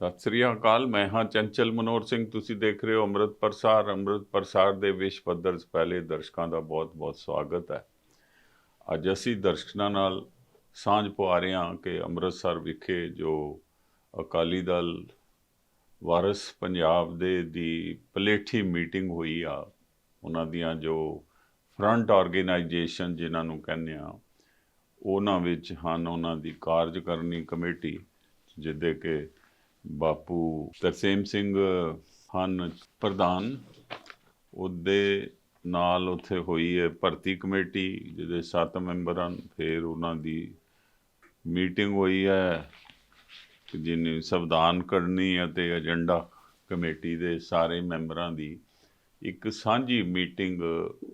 ਸਤਿ ਸ੍ਰੀ ਅਕਾਲ, ਮੈਂ ਹਾਂ ਚੰਚਲ ਮਨੋਹਰ ਸਿੰਘ। ਤੁਸੀਂ ਦੇਖ ਰਹੇ ਹੋ ਅੰਮ੍ਰਿਤ ਪ੍ਰਸਾਰ। ਅੰਮ੍ਰਿਤ ਪ੍ਰਸਾਰ ਦੇ ਵਿਸ਼ਵ ਪੱਧਰ 'ਚ ਪਹਿਲੇ ਦਰਸ਼ਕਾਂ ਦਾ ਬਹੁਤ-ਬਹੁਤ ਸਵਾਗਤ ਹੈ। ਅੱਜ ਅਸੀਂ ਦਰਸ਼ਕਾਂ ਨਾਲ ਸਾਂਝ ਪਵਾ ਰਹੇ ਹਾਂ ਕਿ ਅੰਮ੍ਰਿਤਸਰ ਵਿਖੇ ਜੋ ਅਕਾਲੀ ਦਲ ਵਾਰਸ ਪੰਜਾਬ ਦੇ ਦੀ ਪਲੇਠੀ ਮੀਟਿੰਗ ਹੋਈ ਆ, ਉਹਨਾਂ ਦੀਆਂ ਜੋ ਫਰੰਟ ਆਰਗੇਨਾਈਜੇਸ਼ਨ ਜਿਨ੍ਹਾਂ ਨੂੰ ਕਹਿੰਦੇ ਆ ਉਹਨਾਂ ਵਿੱਚ ਹਨ, ਉਹਨਾਂ ਦੀ ਕਾਰਜਕਾਰਨੀ ਕਮੇਟੀ ਜਿਹਦੇ ਕਿ ਬਾਪੂ ਤਰਸੇਮ ਸਿੰਘ ਹਨ ਪ੍ਰਧਾਨ। ਉਹਦੇ ਨਾਲ ਉੱਥੇ ਹੋਈ ਹੈ ਭਰਤੀ ਕਮੇਟੀ, ਜਿਹਦੇ 7 ਮੈਂਬਰ ਹਨ। ਫਿਰ ਉਹਨਾਂ ਦੀ ਮੀਟਿੰਗ ਹੋਈ ਹੈ ਕਿ ਜਿਹਨੇ ਸੰਵਿਧਾਨ ਕਰਨੀ ਅਤੇ ਏਜੰਡਾ ਕਮੇਟੀ ਦੇ ਸਾਰੇ ਮੈਂਬਰਾਂ ਦੀ ਇੱਕ ਸਾਂਝੀ ਮੀਟਿੰਗ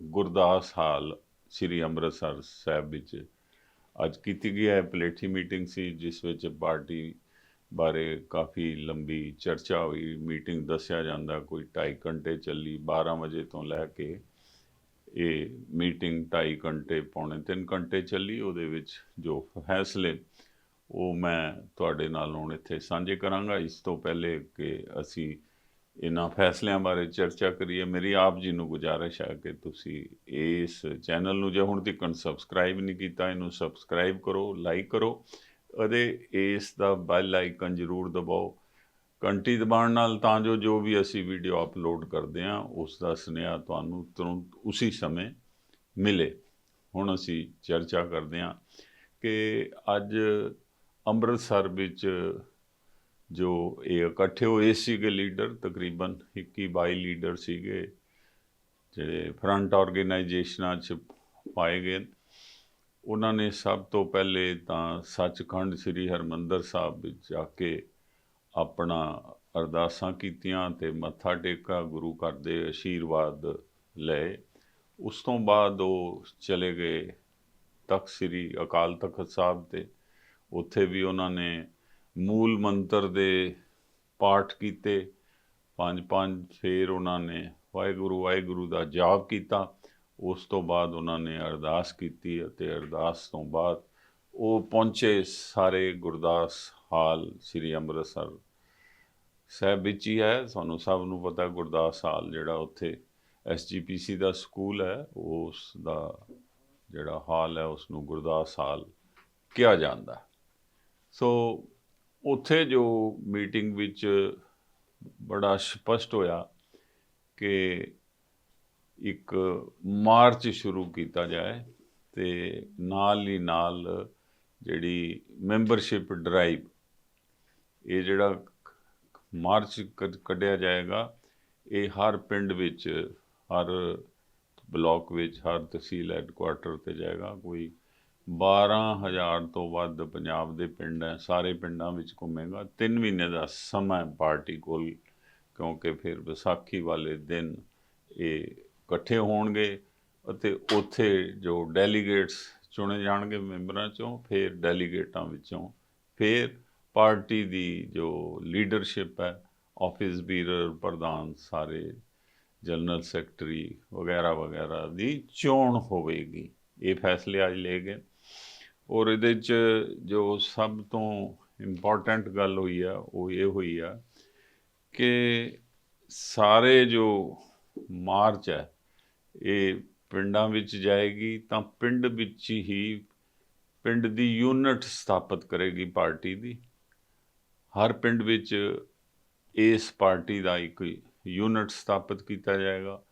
ਗੁਰਦਾਸ ਹਾਲ ਸ੍ਰੀ ਅੰਮ੍ਰਿਤਸਰ ਸਾਹਿਬ ਵਿੱਚ ਅੱਜ ਕੀਤੀ ਗਈ ਹੈ। ਪਲੇਠੀ ਮੀਟਿੰਗ ਸੀ, ਜਿਸ ਵਿੱਚ ਪਾਰਟੀ ਬਾਰੇ ਕਾਫੀ ਲੰਬੀ ਚਰਚਾ ਹੋਈ ਮੀਟਿੰਗ ਦੱਸਿਆ ਜਾਂਦਾ, ਕੋਈ 2.5 ਘੰਟੇ ਚੱਲੀ 12 ਵਜੇ ਤੋਂ ਲੈ ਕੇ ਇਹ ਮੀਟਿੰਗ 2.5 ਘੰਟੇ, ਪੌਣੇ 3 ਘੰਟੇ ਚੱਲੀ, ਉਹਦੇ ਵਿੱਚ ਜੋ ਫੈਸਲੇ, ਉਹ ਮੈਂ ਤੁਹਾਡੇ ਨਾਲ ਹੁਣ ਇੱਥੇ ਸਾਂਝੇ ਕਰਾਂਗਾ। ਇਸ ਤੋਂ ਪਹਿਲੇ ਕਿ ਅਸੀਂ ਇਹਨਾਂ ਫੈਸਲਿਆਂ ਬਾਰੇ ਚਰਚਾ ਕਰੀਏ। ਮੇਰੀ ਆਪ ਜੀ ਨੂੰ ਗੁਜ਼ਾਰਿਸ਼ ਹੈ ਕਿ ਤੁਸੀਂ ਇਸ ਚੈਨਲ ਨੂੰ ਜੇ ਹੁਣ ਤੱਕ ਸਬਸਕ੍ਰਾਈਬ ਨਹੀਂ ਕੀਤਾ, ਇਹਨੂੰ ਸਬਸਕ੍ਰਾਈਬ ਕਰੋ ਲਾਈਕ ਕਰੋ ਅਤੇ ਇਸ ਦਾ ਬੈਲ ਆਈਕਨ ਜ਼ਰੂਰ ਦਬਾਓ। ਘੰਟੀ ਦਬਾਉਣ ਨਾਲ ਤਾਂ ਜੋ ਜੋ ਵੀ ਅਸੀਂ ਵੀਡੀਓ ਅਪਲੋਡ ਕਰਦੇ ਹਾਂ, ਉਸ ਦਾ ਸੁਨੇਹਾ ਤੁਹਾਨੂੰ ਤੁਰੰਤ ਉਸੇ ਸਮੇਂ ਮਿਲੇ। ਹੁਣ ਅਸੀਂ ਚਰਚਾ ਕਰਦੇ ਹਾਂ ਕਿ ਅੱਜ ਅੰਮ੍ਰਿਤਸਰ ਵਿੱਚ ਜੋ ਇਹ ਇਕੱਠੇ ਹੋਏ ਸੀਗੇ ਲੀਡਰ ਤਕਰੀਬਨ 21 22 ਲੀਡਰ ਸੀਗੇ, ਜਿਹੜੇ ਫਰੰਟ ਆਰਗੇਨਾਈਜੇਸ਼ਨਾਂ 'ਚ ਪਾਏ ਗਏ। ਉਹਨਾਂ ਨੇ ਸਭ ਤੋਂ ਪਹਿਲੇ ਤਾਂ ਸੱਚਖੰਡ ਸ੍ਰੀ ਹਰਮੰਦਰ ਸਾਹਿਬ ਵਿੱਚ ਜਾ ਕੇ ਆਪਣਾ ਅਰਦਾਸਾਂ ਕੀਤੀਆਂ ਤੇ ਮੱਥਾ ਟੇਕਾ, ਗੁਰੂ ਘਰ ਦੇ ਆਸ਼ੀਰਵਾਦ ਲਏ। ਉਸ ਤੋਂ ਬਾਅਦ ਉਹ ਚਲੇ ਗਏ ਤਖਤ ਸ੍ਰੀ ਅਕਾਲ ਤਖਤ ਸਾਹਿਬ ਤੇ। ਉੱਥੇ ਵੀ ਉਹਨਾਂ ਨੇ ਮੂਲ ਮੰਤਰ ਦੇ ਪਾਠ ਕੀਤੇ। ਪੰਜ ਪੰਜ ਫੇਰ ਉਹਨਾਂ ਨੇ ਵਾਹਿਗੁਰੂ ਵਾਹਿਗੁਰੂ ਦਾ ਜਾਪ ਕੀਤਾ। ਉਸ ਤੋਂ ਬਾਅਦ ਉਹਨਾਂ ਨੇ ਅਰਦਾਸ ਕੀਤੀ ਅਤੇ ਅਰਦਾਸ ਤੋਂ ਬਾਅਦ ਉਹ ਪਹੁੰਚੇ ਸਾਰੇ ਗੁਰਦਾਸ ਹਾਲ ਸ੍ਰੀ ਅੰਮ੍ਰਿਤਸਰ ਸਾਹਿਬ ਵਿੱਚ ਹੀ ਹੈ। ਸਾਨੂੰ ਸਭ ਨੂੰ ਪਤਾ ਗੁਰਦਾਸ ਹਾਲ ਜਿਹੜਾ ਉੱਥੇ ਐਸਜੀਪੀਸੀ ਦਾ ਸਕੂਲ ਹੈ, ਉਸ ਦਾ ਜਿਹੜਾ ਹਾਲ ਹੈ, ਉਸ ਨੂੰ ਗੁਰਦਾਸ ਹਾਲ ਕਿਹਾ ਜਾਂਦਾ ਸੋ ਉੱਥੇ ਜੋ ਮੀਟਿੰਗ ਵਿੱਚ ਬੜਾ ਸਪਸ਼ਟ ਹੋਇਆ ਕਿ ਇੱਕ ਮਾਰਚ ਸ਼ੁਰੂ ਕੀਤਾ ਜਾਏ ਤੇ ਨਾਲ ਹੀ ਨਾਲ ਜਿਹੜੀ ਮੈਂਬਰਸ਼ਿਪ ਡਰਾਈਵ, ਇਹ ਜਿਹੜਾ ਮਾਰਚ ਕੱਢਿਆ ਜਾਏਗਾ, ਇਹ ਹਰ ਪਿੰਡ ਵਿੱਚ, ਹਰ ਬਲਾਕ ਵਿੱਚ, ਹਰ ਤਹਿਸੀਲ ਹੈੱਡਕੁਆਟਰ ਤੇ ਜਾਏਗਾ। ਕੋਈ 12000 ਤੋਂ ਵੱਧ ਪੰਜਾਬ ਦੇ ਪਿੰਡ ਹੈ, ਸਾਰੇ ਪਿੰਡਾਂ ਵਿੱਚ ਘੁੰਮੇਗਾ। 3 ਮਹੀਨੇ ਦਾ ਸਮਾਂ ਪਾਰਟੀ ਕੋਲ, ਕਿਉਂਕਿ ਫਿਰ ਵਿਸਾਖੀ ਵਾਲੇ ਦਿਨ ਇਹ ਇਕੱਠੇ ਹੋਣਗੇ ਅਤੇ ਉੱਥੇ ਜੋ ਡੈਲੀਗੇਟਸ ਚੁਣੇ ਜਾਣਗੇ ਮੈਂਬਰਾਂ ਚੋਂ, ਫਿਰ ਡੈਲੀਗੇਟਾਂ ਵਿੱਚੋਂ, ਫਿਰ ਪਾਰਟੀ ਦੀ ਜੋ ਲੀਡਰਸ਼ਿਪ ਹੈ ਆਫਿਸ ਬੀਰਰ ਪ੍ਰਧਾਨ ਸਾਰੇ ਜਨਰਲ ਸੈਕਟਰੀ ਵਗੈਰਾ ਵਗੈਰਾ ਦੀ ਚੋਣ ਹੋਵੇਗੀ। ਇਹ ਫੈਸਲੇ ਅੱਜ ਲਏ ਗਏ। ਔਰ ਇਹਦੇ ਚ ਜੋ ਸਭ ਤੋਂ ਇੰਪੋਰਟੈਂਟ ਗੱਲ ਹੋਈ ਆ, ਉਹ ਇਹ ਹੋਈ ਆ ਕਿ ਸਾਰੇ ਜੋ ਮਾਰਚ ਹੈ ਇਹ ਪਿੰਡਾਂ ਵਿੱਚ ਜਾਏਗੀ ਤਾਂ ਪਿੰਡ ਵਿੱਚ ਹੀ ਪਿੰਡ ਦੀ ਯੂਨਿਟ ਸਥਾਪਿਤ ਕਰੇਗੀ ਪਾਰਟੀ ਦੀ। ਹਰ ਪਿੰਡ ਵਿੱਚ ਇਸ ਪਾਰਟੀ ਦਾ ਇੱਕ ਯੂਨਿਟ ਸਥਾਪਿਤ ਕੀਤਾ ਜਾਏਗਾ।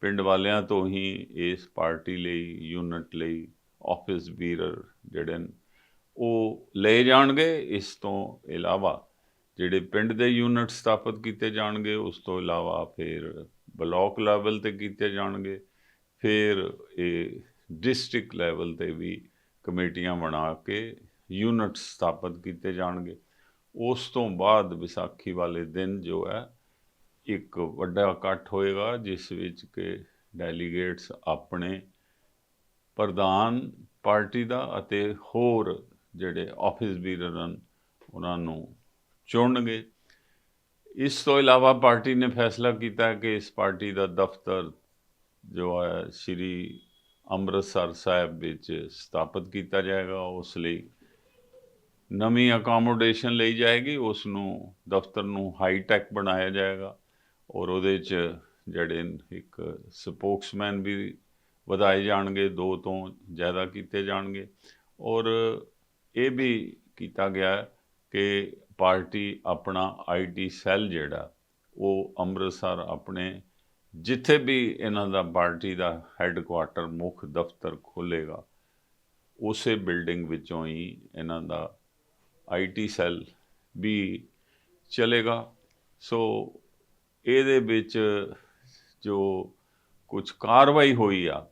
ਪਿੰਡ ਵਾਲਿਆਂ ਤੋਂ ਹੀ ਇਸ ਪਾਰਟੀ ਲਈ ਯੂਨਿਟ ਲਈ ਆਫਿਸ ਬੀਰਰ ਜਿਹੜੇ ਨੇ, ਉਹ ਲਏ ਜਾਣਗੇ। ਇਸ ਤੋਂ ਇਲਾਵਾ ਜਿਹੜੇ ਪਿੰਡ ਦੇ ਯੂਨਿਟ ਸਥਾਪਿਤ ਕੀਤੇ ਜਾਣਗੇ, ਉਸ ਤੋਂ ਇਲਾਵਾ ਫਿਰ ਬਲਾਕ ਲੈਵਲ ਤੇ ਕੀਤੇ ਜਾਣਗੇ। ਫਿਰ ਇਹ ਡਿਸਟ੍ਰਿਕਟ ਲੈਵਲ ਤੇ ਵੀ ਕਮੇਟੀਆਂ ਬਣਾ ਕੇ ਯੂਨਿਟ ਸਥਾਪਿਤ ਕੀਤੇ ਜਾਣਗੇ। ਉਸ ਤੋਂ ਬਾਅਦ ਵਿਸਾਖੀ ਵਾਲੇ ਦਿਨ ਜੋ ਹੈ, ਇੱਕ ਵੱਡਾ ਇਕੱਠ ਹੋਏਗਾ, ਜਿਸ ਵਿੱਚ ਕਿ ਡੈਲੀਗੇਟਸ ਆਪਣੇ ਪ੍ਰਧਾਨ ਪਾਰਟੀ ਦਾ ਅਤੇ ਹੋਰ ਜਿਹੜੇ ਆਫਿਸ ਬੀਰਰ ਹਨ, ਉਹਨਾਂ ਨੂੰ ਚੁਣਨਗੇ। ਇਸ ਤੋਂ ਇਲਾਵਾ ਪਾਰਟੀ ਨੇ ਫੈਸਲਾ ਕੀਤਾ ਕਿ ਇਸ ਪਾਰਟੀ ਦਾ ਦਫ਼ਤਰ ਜੋ ਹੈ, ਸ੍ਰੀ ਅੰਮ੍ਰਿਤਸਰ ਸਾਹਿਬ ਵਿੱਚ ਸਥਾਪਿਤ ਕੀਤਾ ਜਾਏਗਾ, ਉਸ ਲਈ ਨਵੀਂ ਅਕਾਮੋਡੇਸ਼ਨ ਲਈ ਜਾਏਗੀ, ਉਸ ਨੂੰ ਦਫ਼ਤਰ ਨੂੰ ਹਾਈ ਟੈਕ ਬਣਾਇਆ ਜਾਏਗਾ ਔਰ ਉਹਦੇ 'ਚ ਜਿਹੜੇ ਇੱਕ ਸਪੋਕਸਮੈਨ ਵੀ ਵਧਾਏ ਜਾਣਗੇ, ਦੋ ਤੋਂ ਜ਼ਿਆਦਾ ਕੀਤੇ ਜਾਣਗੇ ਔਰ ਇਹ ਵੀ ਕੀਤਾ ਗਿਆ ਕਿ ਪਾਰਟੀ ਆਪਣਾ ਆਈਟੀ ਸੈੱਲ ਜਿਹੜਾ, ਉਹ ਅੰਮ੍ਰਿਤਸਰ ਆਪਣੇ ਜਿੱਥੇ ਵੀ ਇਹਨਾਂ ਦਾ ਪਾਰਟੀ ਦਾ ਹੈੱਡਕੁਆਟਰ ਮੁੱਖ ਦਫ਼ਤਰ ਖੋਲੇਗਾ ਉਸੇ ਬਿਲਡਿੰਗ ਵਿੱਚੋਂ ਹੀ ਇਹਨਾਂ ਦਾ ਆਈਟੀ ਸੈੱਲ ਵੀ ਚਲੇਗਾ। ਸੋ ਇਹਦੇ ਵਿੱਚ ਜੋ ਕੁਝ ਕਾਰਵਾਈ ਹੋਈ ਆ,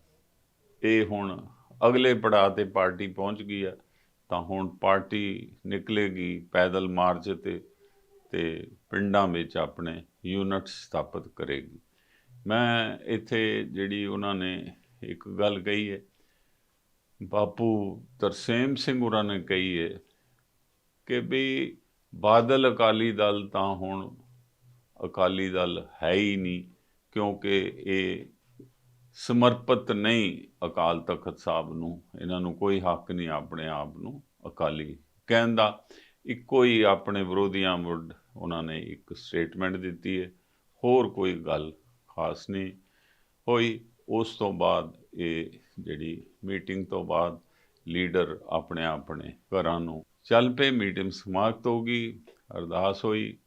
ਇਹ ਹੁਣ ਅਗਲੇ ਪੜਾਅ ਤੇ ਪਾਰਟੀ ਪਹੁੰਚ ਗਈ ਆ, ਤਾਂ ਹੁਣ ਪਾਰਟੀ ਨਿਕਲੇਗੀ ਪੈਦਲ ਮਾਰਚ ਤੇ ਤੇ ਪਿੰਡਾਂ ਵਿੱਚ ਆਪਣੇ ਯੂਨਿਟ ਸਥਾਪਿਤ ਕਰੇਗੀ। ਮੈਂ ਇੱਥੇ ਜਿਹੜੀ ਉਹਨਾਂ ਨੇ ਇੱਕ ਗੱਲ ਕਹੀ ਹੈ, ਬਾਪੂ ਤਰਸੇਮ ਸਿੰਘ ਉਹਨਾਂ ਨੇ ਕਹੀ ਹੈ ਕਿ ਵੀ ਬਾਦਲ ਅਕਾਲੀ ਦਲ ਤਾਂ ਹੁਣ ਅਕਾਲੀ ਦਲ ਹੈ ਹੀ ਨਹੀਂ, ਕਿਉਂਕਿ ਇਹ ਸਮਰਪਿਤ ਨਹੀਂ ਅਕਾਲ ਤਖਤ ਸਾਹਿਬ ਨੂੰ, ਇਹਨਾਂ ਨੂੰ ਕੋਈ ਹੱਕ ਨਹੀਂ ਆਪਣੇ ਆਪ ਨੂੰ ਅਕਾਲੀ ਕਹਿਣ ਦਾ। ਇੱਕੋ ਹੀ ਆਪਣੇ ਵਿਰੋਧੀਆਂ ਮੁੱਢ ਉਹਨਾਂ ਨੇ ਇੱਕ ਸਟੇਟਮੈਂਟ ਦਿੱਤੀ ਹੈ, ਹੋਰ ਕੋਈ ਗੱਲ ਖਾਸ ਨਹੀਂ ਹੋਈ, ਉਸ ਤੋਂ ਬਾਅਦ ਇਹ ਜਿਹੜੀ ਮੀਟਿੰਗ ਤੋਂ ਬਾਅਦ ਲੀਡਰ ਆਪਣੇ ਆਪਣੇ ਘਰਾਂ ਨੂੰ ਚੱਲ ਪਏ, ਮੀਟਿੰਗ ਸਮਾਪਤ ਹੋ ਗਈ, ਅਰਦਾਸ ਹੋਈ।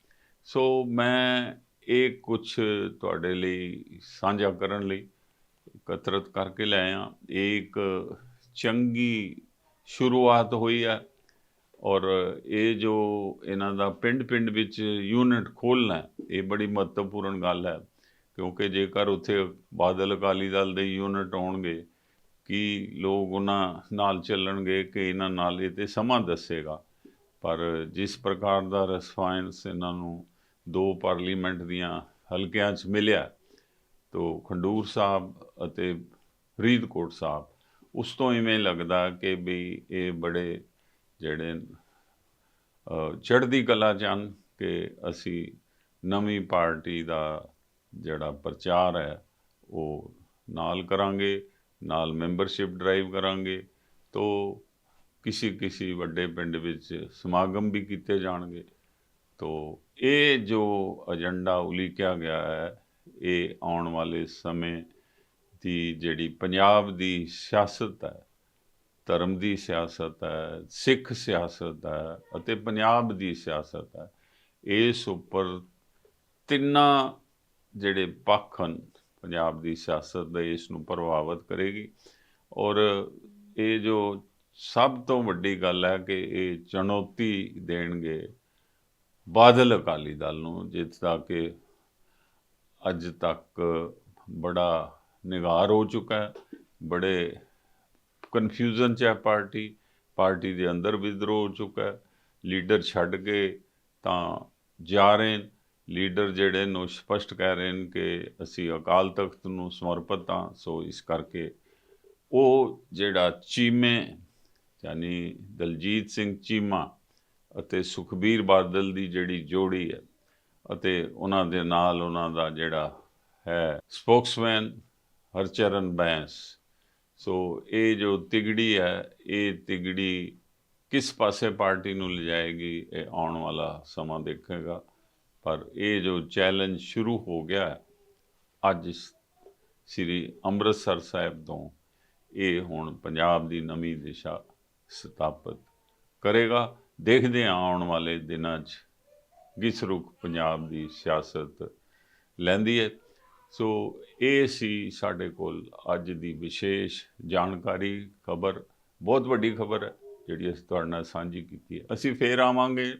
ਸੋ ਮੈਂ ਇਹ ਕੁਝ ਤੁਹਾਡੇ ਲਈ ਸਾਂਝਾ ਕਰਨ ਲਈ ਇਕੱਤਰਤ ਕਰਕੇ ਲੈ ਆਇਆ। ਇਹ ਇੱਕ ਚੰਗੀ ਸ਼ੁਰੂਆਤ ਹੋਈ ਹੈ ਔਰ ਇਹ ਜੋ ਇਹਨਾਂ ਦਾ ਪਿੰਡ-ਪਿੰਡ ਵਿੱਚ ਯੂਨਿਟ ਖੋਲਣਾ ਇਹ ਬੜੀ ਮਹੱਤਵਪੂਰਨ ਗੱਲ ਹੈ। ਕਿਉਂਕਿ ਜੇਕਰ ਉੱਥੇ ਬਾਦਲ ਅਕਾਲੀ ਦਲ ਦੇ ਯੂਨਿਟ ਹੋਣਗੇ, ਕਿ ਲੋਕ ਉਹਨਾਂ ਨਾਲ ਚੱਲਣਗੇ ਕਿ ਇਹਨਾਂ ਨਾਲ ਇਹ ਤੇ ਸਮਾਂ ਦੱਸੇਗਾ? ਪਰ ਜਿਸ ਪ੍ਰਕਾਰ ਦਾ ਰਿਸਪਾਂਸ ਇਹਨਾਂ ਨੂੰ ਦੋ ਪਾਰਲੀਮੈਂਟ ਦੀਆਂ ਹਲਕਿਆਂ 'ਚ ਮਿਲਿਆ, ਤੋ ਖੰਡੂਰ ਸਾਹਿਬ ਅਤੇ ਫਰੀਦਕੋਟ ਸਾਹਿਬ, ਉਸ ਤੋਂ ਇਵੇਂ ਲੱਗਦਾ ਕਿ ਵੀ ਇਹ ਬੜੇ ਜਿਹੜੇ ਚੜ੍ਹਦੀ ਕਲਾ ਚ ਹਨ ਕਿ ਅਸੀਂ ਨਵੀਂ ਪਾਰਟੀ ਦਾ ਜਿਹੜਾ ਪ੍ਰਚਾਰ ਹੈ, ਉਹ ਨਾਲ ਕਰਾਂਗੇ, ਨਾਲ ਮੈਂਬਰਸ਼ਿਪ ਡਰਾਈਵ ਕਰਾਂਗੇ, ਤੋ ਕਿਸੇ ਕਿਸੇ ਵੱਡੇ ਪਿੰਡ ਵਿੱਚ ਸਮਾਗਮ ਵੀ ਕੀਤੇ ਜਾਣਗੇ। ਤੋ ਇਹ ਜੋ ਏਜੰਡਾ ਉਲੀਕਿਆ ਗਿਆ ਹੈ, ਇਹ ਆਉਣ ਵਾਲੇ ਸਮੇਂ ਦੀ ਜਿਹੜੀ ਪੰਜਾਬ ਦੀ ਸਿਆਸਤ ਹੈ, ਧਰਮ ਦੀ ਸਿਆਸਤ ਹੈ, ਸਿੱਖ ਸਿਆਸਤ ਹੈ ਅਤੇ ਪੰਜਾਬ ਦੀ ਸਿਆਸਤ ਹੈ, ਇਸ ਉੱਪਰ ਤਿੰਨਾਂ ਜਿਹੜੇ ਪੱਖ ਹਨ, ਪੰਜਾਬ ਦੀ ਸਿਆਸਤ ਦੇ ਇਸ ਨੂੰ ਪ੍ਰਭਾਵਿਤ ਕਰੇਗੀ। ਔਰ ਇਹ ਜੋ ਸਭ ਤੋਂ ਵੱਡੀ ਗੱਲ ਹੈ ਕਿ ਇਹ ਚੁਣੌਤੀ ਦੇਣਗੇ ਬਾਦਲ ਅਕਾਲੀ ਦਲ ਨੂੰ ਜਿਸ ਦਾ ਕਿ ਅੱਜ ਤੱਕ ਬੜਾ ਨਿਗਾਰ ਹੋ ਚੁੱਕਾ ਹੈ, ਬੜੇ ਕਨਫਿਊਜ਼ਨ ਚ ਹੈ ਪਾਰਟੀ ਪਾਰਟੀ ਦੇ ਅੰਦਰ ਵਿਦਰੋਹ ਹੋ ਚੁੱਕਾ ਹੈ, ਲੀਡਰ ਛੱਡ ਕੇ ਤਾਂ ਜਾ ਰਹੇ ਲੀਡਰ ਜਿਹੜੇ ਨੂੰ ਸਪਸ਼ਟ ਕਹਿ ਰਹੇ ਨੇ ਕਿ ਅਸੀਂ ਅਕਾਲ ਤਖਤ ਨੂੰ ਸਮਰਪਿਤ ਹਾਂ, ਸੋ ਇਸ ਕਰਕੇ ਉਹ ਜਿਹੜਾ ਚੀਮੇ, ਯਾਨੀ ਦਲਜੀਤ ਸਿੰਘ ਚੀਮਾ ਅਤੇ ਸੁਖਬੀਰ ਬਾਦਲ ਦੀ ਜਿਹੜੀ ਜੋੜੀ ਹੈ ਅਤੇ ਉਹਨਾਂ ਦੇ ਨਾਲ ਉਹਨਾਂ ਦਾ ਜਿਹੜਾ ਹੈ ਸਪੋਕਸਮੈਨ ਹਰਚਰਨ ਬੈਂਸ, ਸੋ ਇਹ ਜੋ ਤਿਗੜੀ ਹੈ, ਇਹ ਤਿਗੜੀ ਕਿਸ ਪਾਸੇ ਪਾਰਟੀ ਨੂੰ ਲਿਜਾਏਗੀ, ਇਹ ਆਉਣ ਵਾਲਾ ਸਮਾਂ ਦੇਖੇਗਾ। ਪਰ ਇਹ ਜੋ ਚੈਲੰਜ ਸ਼ੁਰੂ ਹੋ ਗਿਆ ਅੱਜ ਸ੍ਰੀ ਅੰਮ੍ਰਿਤਸਰ ਸਾਹਿਬ ਤੋਂ, ਇਹ ਹੁਣ ਪੰਜਾਬ ਦੀ ਨਵੀਂ ਦਿਸ਼ਾ ਸਥਾਪਿਤ ਕਰੇਗਾ। ਦੇਖਦੇ ਹਾਂ ਆਉਣ ਵਾਲੇ ਦਿਨਾਂ 'ਚ ਕਿਸ ਰੁਖ ਪੰਜਾਬ ਦੀ ਸਿਆਸਤ ਲੈਂਦੀ ਹੈ। ਸੋ ਇਹ ਸੀ ਸਾਡੇ ਕੋਲ ਅੱਜ ਦੀ ਵਿਸ਼ੇਸ਼ ਜਾਣਕਾਰੀ, ਖਬਰ। ਬਹੁਤ ਵੱਡੀ ਖਬਰ ਹੈ ਜਿਹੜੀ ਅਸੀਂ ਤੁਹਾਡੇ ਨਾਲ ਸਾਂਝੀ ਕੀਤੀ ਹੈ। ਅਸੀਂ ਫੇਰ ਆਵਾਂਗੇ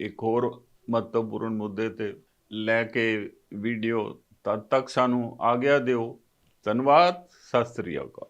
ਇੱਕ ਹੋਰ ਮਹੱਤਵਪੂਰਨ ਮੁੱਦੇ ਤੇ ਲੈ ਕੇ ਵੀਡੀਓ ਤਦ ਤੱਕ ਸਾਨੂੰ ਆਗਿਆ ਦਿਓ। ਧੰਨਵਾਦ। ਸਤਿ ਸ੍ਰੀ ਅਕਾਲ।